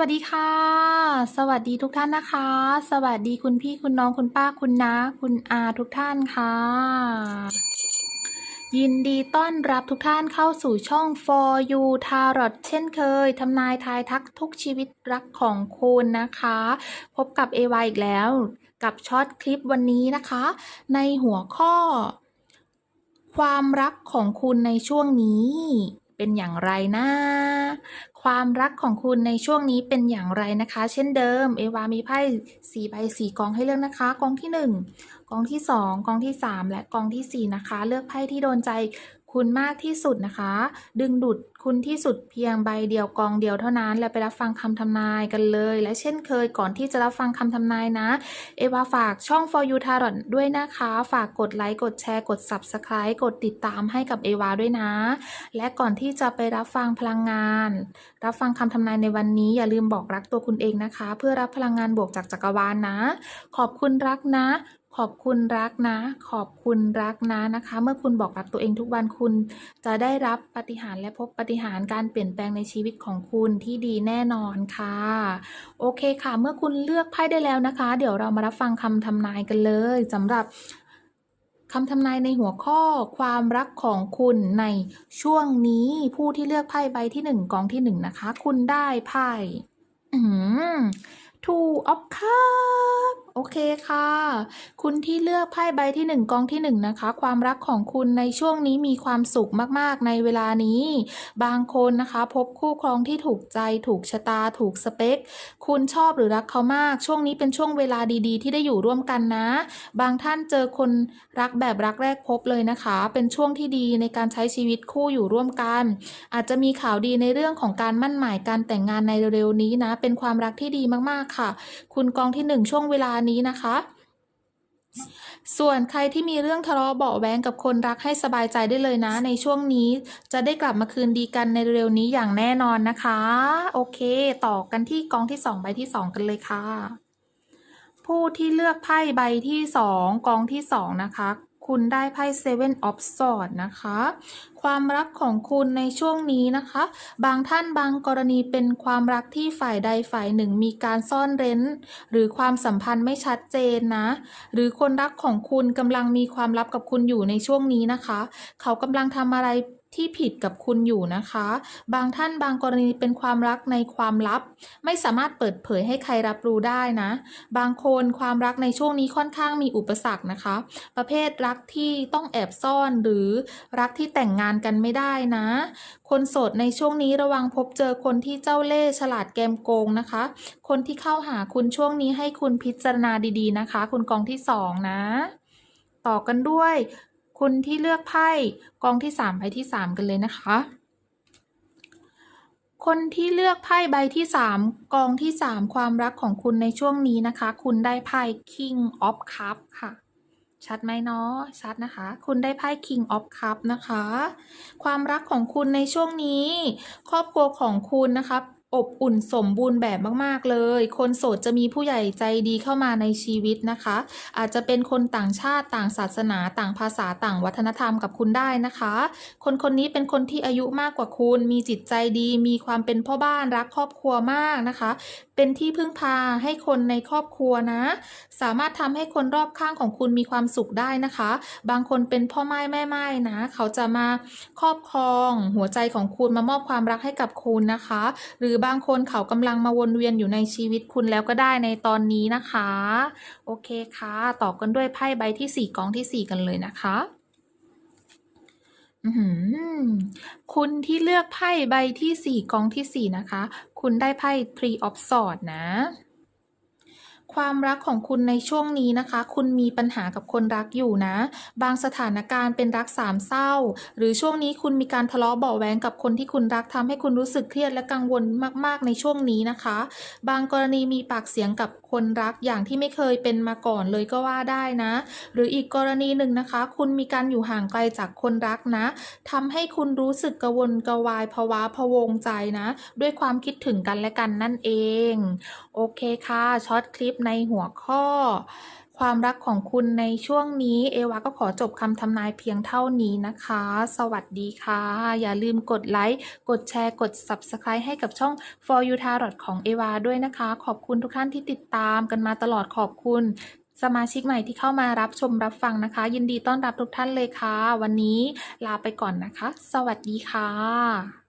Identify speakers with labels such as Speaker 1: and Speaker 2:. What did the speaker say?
Speaker 1: วัสดีค่ะ สวัสดีทุกท่านนะคะ สวัสดีคุณพี่คุณน้องคุณป้าคุณน้าคุณอาทุกท่านค่ะ ยินดีต้อนรับทุกท่านเข้าสู่ช่อง For You Tarot เช่นเคยทำนายทายทักทุกชีวิตรักของคุณนะคะ พบกับเอวาอีกแล้วกับช็อตคลิปวันนี้นะคะ ในหัวข้อ ความรักของคุณในช่วงนี้ เป็นอย่างไรนะ ความรักของคุณในช่วงนี้เป็นอย่างไรนะคะ เช่นเดิม เอวามีไพ่สี่ใบสี่กองให้เลือกนะคะ กองที่หนึ่งกองที่สองกองที่สามและกองที่สี่นะคะ เลือกไพ่ที่โดนใจ คุณมากที่สุดนะคะ ดึงดูดคุณที่สุดเพียงใบเดียวกองเดียวเท่านั้น และไปรับฟังคำทำนายกันเลย และเช่นเคยก่อนที่จะรับฟังคำทำนายนะ เอวาฝากช่อง For You Tarot ด้วยนะคะ ฝากกดไลค์ กดแชร์ กด Subscribe กดติดตามให้กับเอวาด้วยนะ และก่อนที่จะไปรับฟังพลังงาน รับฟังคำทำนายในวันนี้อย่าลืมบอกรักตัวคุณเองนะคะ เพื่อรับพลังงานบวกจากจักรวาลนะขอบคุณรักนะ ขอบคุณรักนะ ขอบคุณรักนะนะคะ เมื่อคุณบอกรักตัวเองทุกวันคุณจะได้รับปฏิหารและพบปฏิหารการเปลี่ยนแปลงในชีวิตของคุณที่ดีแน่นอนค่ะ โอเคค่ะ เมื่อคุณเลือกไพ่ได้แล้วนะคะ เดี๋ยวเรามารับฟังคำทำนายกันเลยสำหรับคำทำนายในหัวข้อความรักของคุณในช่วงนี้ผู้ที่เลือกไพ่ใบที่หนึ่งกองที่หนึ่งนะคะ คุณได้ไพ่ two of cups โอเคค่ะ คุณที่เลือกไพ่ใบที่หนึ่งกองที่หนึ่งนะคะ ความรักของคุณในช่วงนี้มีความสุขมากๆในเวลานี้ บางคนนะคะ พบคู่ครองที่ถูกใจ ถูกชะตา ถูกสเปค คุณชอบหรือรักเขามาก ช่วงนี้เป็นช่วงเวลาดีๆ ที่ได้อยู่ร่วมกันนะ บางท่านเจอคนรักแบบรักแรกพบเลยนะคะ เป็นช่วงที่ดีในการใช้ชีวิตคู่อยู่ร่วมกัน อาจจะมีข่าวดีในเรื่องของการมั่นหมายการแต่งงานในเร็วๆนี้นะ เป็นความรักที่ดีมากๆค่ะ คุณกองที่หนึ่งช่วงเวลานี้นะคะ ส่วนใครที่มีเรื่องทะเลาะเบาะแว้งกับคนรักให้สบายใจได้เลยนะ ในช่วงนี้จะได้กลับมาคืนดีกันในเร็วนี้อย่างแน่นอนนะคะ โอเค ต่อกันที่กองที่สองใบที่สองกันเลยค่ะ ผู้ที่เลือกไพ่ใบที่สองกองที่สองนะคะ คุณได้ไพ่ Seven of Swords นะคะ ความรักของคุณในช่วงนี้นะคะ บางท่านบางกรณีเป็นความรักที่ฝ่ายใดฝ่ายหนึ่งมีการซ่อนเร้น หรือความสัมพันธ์ไม่ชัดเจนนะ หรือคนรักของคุณกำลังมีความลับกับคุณอยู่ในช่วงนี้นะคะ เขากำลังทำอะไร ที่ผิดกับคุณอยู่นะคะ บางท่านบางกรณีเป็นความรักในความลับ ไม่สามารถเปิดเผยให้ใครรับรู้ได้นะ บางคนความรักในช่วงนี้ค่อนข้างมีอุปสรรคนะคะ ประเภทรักที่ต้องแอบซ่อนหรือรักที่แต่งงานกันไม่ได้นะ คนโสดในช่วงนี้ระวังพบเจอคนที่เจ้าเล่ห์ฉลาดแกมโกงนะคะ คนที่เข้าหาคุณช่วงนี้ให้คุณพิจารณาดีๆนะคะ คุณกองที่สองนะ ต่อกันด้วย คุณที่เลือกไพ่กองที่สามใบที่สามกันเลยนะคะ คนที่เลือกไพ่ใบที่สามกองที่สามความรักของคุณในช่วงนี้นะคะ คุณได้ไพ่ King of Cup ค่ะ ชัดไหมเนาะชัดนะคะ คุณได้ไพ่ King of Cup นะคะ ความรักของคุณในช่วงนี้ ครอบครัวของคุณนะคะ อบอุ่นสมบูรณ์แบบมากๆเลย คนโสดจะมีผู้ใหญ่ใจดีเข้ามาในชีวิตนะคะ อาจจะเป็นคนต่างชาติต่างศาสนาต่างภาษาต่างวัฒนธรรมกับคุณได้นะคะ คนคนนี้เป็นคนที่อายุมากกว่าคุณ มีจิตใจดี มีความเป็นพ่อบ้านรักครอบครัวมากนะคะ เป็นที่พึ่งพาให้คนในครอบครัวนะ สามารถทำให้คนรอบข้างของคุณมีความสุขได้นะคะ บางคนเป็นพ่อไม้แม่ไม้นะ เขาจะมาครอบครอง หัวใจของคุณมามอบความรักให้กับคุณนะคะ หรือบางคนเขากำลังมาวนเวียนอยู่ในชีวิตคุณแล้วก็ได้ในตอนนี้นะคะ โอเคค่ะต่อกันด้วยไพ่ใบที่สี่กองที่สี่กันเลยนะคะคุณที่เลือกไพ่ใบที่สี่กองที่สี่นะคะ คุณได้ไพ่ Three of Swords นะ ความรักของคุณในช่วงนี้นะคะ คุณมีปัญหากับคนรักอยู่นะ บางสถานการณ์เป็นรักสามเศร้า หรือช่วงนี้คุณมีการทะเลาะเบาะแวงกับคนที่คุณรักทำให้คุณรู้สึกเครียดและกังวลมากๆในช่วงนี้นะคะ บางกรณีมีปากเสียงกับคนรักอย่างที่ไม่เคยเป็นมาก่อนเลยก็ว่าได้นะ หรืออีกกรณีหนึ่งนะคะ คุณมีการอยู่ห่างไกลจากคนรักนะทำให้คุณรู้สึกกระวนกระวายภาวะพะวงใจนะ ด้วยความคิดถึงกันและกันนั่นเอง โอเคค่ะช็อตคลิปในหัวข้อ ความรักของคุณในช่วงนี้ เอวาก็ขอจบคำทำนายเพียงเท่านี้นะคะ สวัสดีค่ะ อย่าลืมกดไลค์กดแชร์กด Subscribe ให้กับช่อง For You Tarot ของเอวาด้วยนะคะ ขอบคุณทุกท่านที่ติดตามกันมาตลอดขอบคุณ สมาชิกใหม่ที่เข้ามารับชมรับฟังนะคะ ยินดีต้อนรับทุกท่านเลยค่ะ วันนี้ลาไปก่อนนะคะ สวัสดีค่ะ